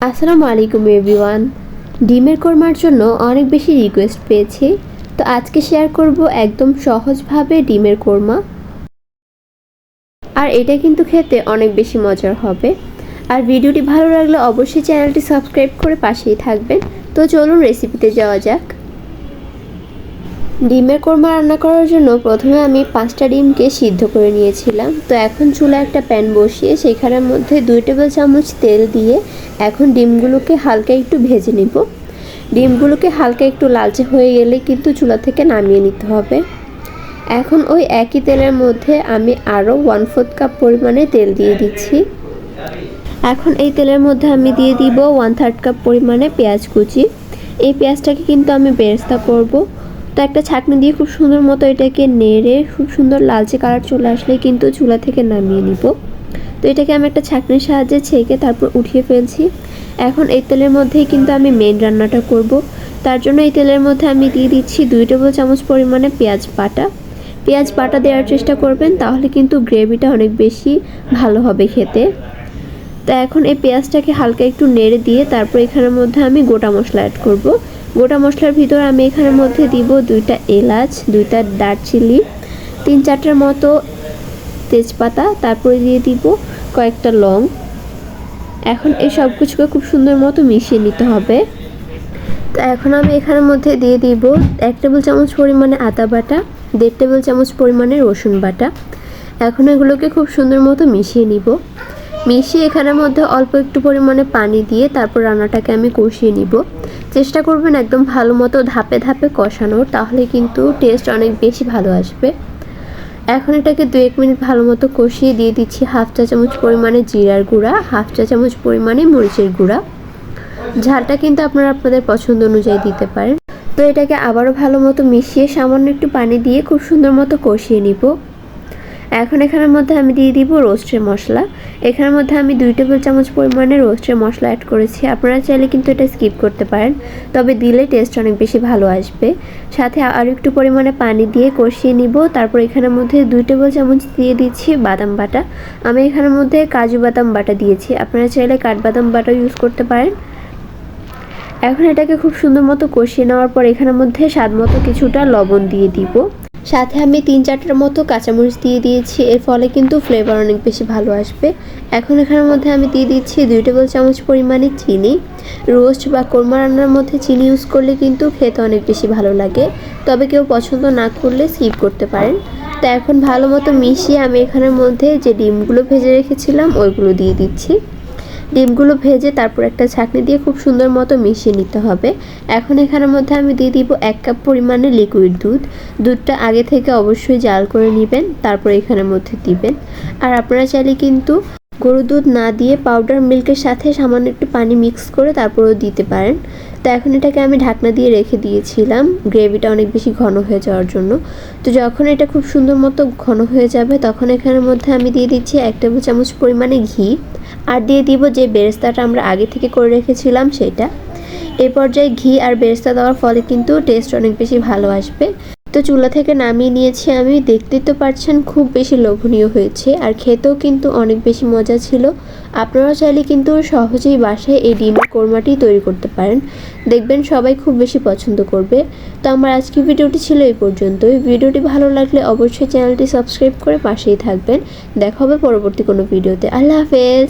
আসসালামু আলাইকুম এভরিওয়ান ডিমের কোরমার জন্য অনেক বেশি রিকোয়েস্ট পেয়েছি। তো আজকে শেয়ার করব একদম সহজভাবে ডিমের কোরমা। আর এটা কিন্তু খেতে অনেক বেশি মজার হবে। আর ভিডিওটি ভালো লাগলে অবশ্যই চ্যানেলটি সাবস্ক্রাইব করে পাশেই থাকবেন। তো চলুন রেসিপিতে যাওয়া যাক। ডিমের কোরমা রান্না করার জন্য প্রথমে আমি পাঁচটা ডিমকে সিদ্ধ করে নিয়েছিলাম। তো এখন চুলা একটা প্যান বসিয়ে সেখানের মধ্যে দুই টেবিল চামচ তেল দিয়ে এখন ডিমগুলোকে হালকা একটু ভেজে নিব। ডিমগুলোকে হালকা একটু লালচে হয়ে গেলে কিন্তু চুলা থেকে নামিয়ে নিতে হবে। এখন ওই একই তেলের মধ্যে আমি আরও ওয়ান ফোর্থ কাপ পরিমাণে তেল দিয়ে দিচ্ছি। এখন এই তেলের মধ্যে আমি দিয়ে দিব ওয়ান থার্ড কাপ পরিমাণে পেঁয়াজ কুচি। এই পেঁয়াজটাকে কিন্তু আমি বেরেস্তা করব। তো একটা ছাঁকনি দিয়ে খুব সুন্দর মতো এটাকে নেড়ে খুব সুন্দর লালচে কালার চলে আসলে কিন্তু চুলা থেকে নামিয়ে নিব। তো এটাকে আমি একটা ছাঁকনির সাহায্যে ছেঁকে তারপর উঠিয়ে ফেলছি। এখন এই তেলের মধ্যেই কিন্তু আমি মেন রান্নাটা করব। তার জন্য এই তেলের মধ্যে আমি দিয়ে দিচ্ছি দুই টেবিল চামচ পরিমাণে পেঁয়াজ বাটা। পেঁয়াজ বাটা দেওয়ার চেষ্টা করবেন, তাহলে কিন্তু গ্রেভিটা অনেক বেশি ভালো হবে খেতে। তো এখন এই পেঁয়াজটাকে হালকা একটু নেড়ে দিয়ে তারপর এখানের মধ্যে আমি গোটা মশলা অ্যাড করব। গোটা মশলার ভিতর আমি এখানের মধ্যে দিব দুইটা এলাচ, দুইটা দারচিনি, তিন চারটার মতো তেজপাতা, তারপরে দিয়ে দিব কয়েকটা লং। এখন এই সব কিছুকে খুব সুন্দর মতো মিশিয়ে নিতে হবে। তো এখন আমি এখানের মধ্যে দিয়ে দিব এক টেবিল চামচ পরিমাণে আদা বাটা, দেড় টেবিল চামচ পরিমাণে রসুন বাটা। এখন এগুলোকে খুব সুন্দর মতো মিশিয়ে নিব। মিশিয়ে এখানের মধ্যে অল্প একটু পরিমাণে পানি দিয়ে তারপর রান্নাটাকে আমি কষিয়ে নিব। চেষ্টা করবেন একদম ভালো মতো ধাপে ধাপে কষানোর, তাহলে কিন্তু টেস্ট অনেক বেশি ভালো আসবে। এখন এটাকে দু এক মিনিট ভালো মতো কষিয়ে দিয়ে দিচ্ছি হাফ চা চামচ পরিমাণে জিরার গুঁড়া, হাফ চা চামচ পরিমাণে মরিচের গুঁড়া। ঝালটা কিন্তু আপনারা আপনাদের পছন্দ অনুযায়ী দিতে পারেন। তো এটাকে আবারও ভালো মতো মিশিয়ে সামান্য একটু পানি দিয়ে খুব সুন্দর মতো কষিয়ে নিব। এখন এখানের মধ্যে আমি দিয়ে দিব রোস্টের মশলা। এখানের মধ্যে আমি দুই টেবিল চামচ পরিমাণে রোস্টের মশলা অ্যাড করেছি। আপনারা চাইলে কিন্তু এটা স্কিপ করতে পারেন, তবে দিলে টেস্ট অনেক বেশি ভালো আসবে। সাথে আরও একটু পরিমাণে পানি দিয়ে কষিয়ে নিব। তারপর এখানের মধ্যে দুই টেবিল চামচ দিয়ে দিচ্ছি বাদাম বাটা। আমি এখানের মধ্যে কাজু বাদাম বাটা দিয়েছি। আপনারা চাইলে কাঠবাদাম বাটা ইউজ করতে পারেন। এখন এটাকে খুব সুন্দর মতো কষিয়ে নেওয়ার পর এখানের মধ্যে স্বাদ মতো কিছুটা লবণ দিয়ে দিব। সাথে আমি তিন চারটার মতো কাঁচামরিচ দিয়ে দিয়েছি। এর ফলে কিন্তু ফ্লেভার অনেক বেশি ভালো আসবে। এখন এখানের মধ্যে আমি দিয়ে দিচ্ছি দুই টেবিল চামচ পরিমাণে চিনি। রোস্ট বা কোরমা রান্নার মধ্যে চিনি ইউজ করলে কিন্তু খেতে অনেক বেশি ভালো লাগে। তবে কেউ পছন্দ না করলে স্কিপ করতে পারেন। তো এখন ভালো মতো মিশিয়ে আমি এখানের মধ্যে যে ডিমগুলো ভেজে রেখেছিলাম, ওইগুলো দিয়ে দিচ্ছি। ডিমগুলো ভেজে তারপর একটা ছাঁকনি দিয়ে খুব সুন্দর মতো মিশিয়ে নিতে হবে। এখন এখানের মধ্যে আমি দিয়ে দিব এক কাপ পরিমাণে লিকুইড দুধ। দুধটা আগে থেকে অবশ্যই জাল করে নেবেন, তারপর এখানের মধ্যে দিবেন। আর আপনারা চাইলে কিন্তু গরুর দুধ না দিয়ে পাউডার মিল্কের সাথে সামান্য একটু পানি মিক্স করে তারপরেও দিতে পারেন। তো এখন এটাকে আমি ঢাকনা দিয়ে রেখে দিয়েছিলাম। গ্রেভিটা অনেক বেশি ঘন হয়ে যাওয়ার জন্য। তো যখন এটা খুব সুন্দর মতো ঘন হয়ে যাবে, তখন এখানের মধ্যে আমি দিয়ে দিচ্ছি এক টেবিল চামচ পরিমাণে ঘি। আর দিয়ে দিব যে বেরেস্তাটা আমরা আগে থেকে করে রেখেছিলাম, সেটা। এ পর্যায়ে ঘি আর বেরেস্তা দেওয়ার ফলে কিন্তু টেস্ট অনেক বেশি ভালো আসবে। তো চুলা থেকে নামিয়ে নিয়েছি। আমি দেখতে তো পারছেন, খুব বেশি লোভনীয় হয়েছে। আর খেতেও কিন্তু অনেক বেশি মজা ছিল। আপনারা চাইলে কিন্তু সহজেই বাসায় এই ডিমের কোরমাটি তৈরি করতে পারেন। দেখবেন সবাই খুব বেশি পছন্দ করবে। তো আমার আজকের ভিডিওটি ছিল এই পর্যন্তই। ভিডিওটি ভালো লাগলে অবশ্যই চ্যানেলটি সাবস্ক্রাইব করে পাশেই থাকবেন। দেখা হবে পরবর্তী কোনো ভিডিওতে। আল্লাহ হাফেজ!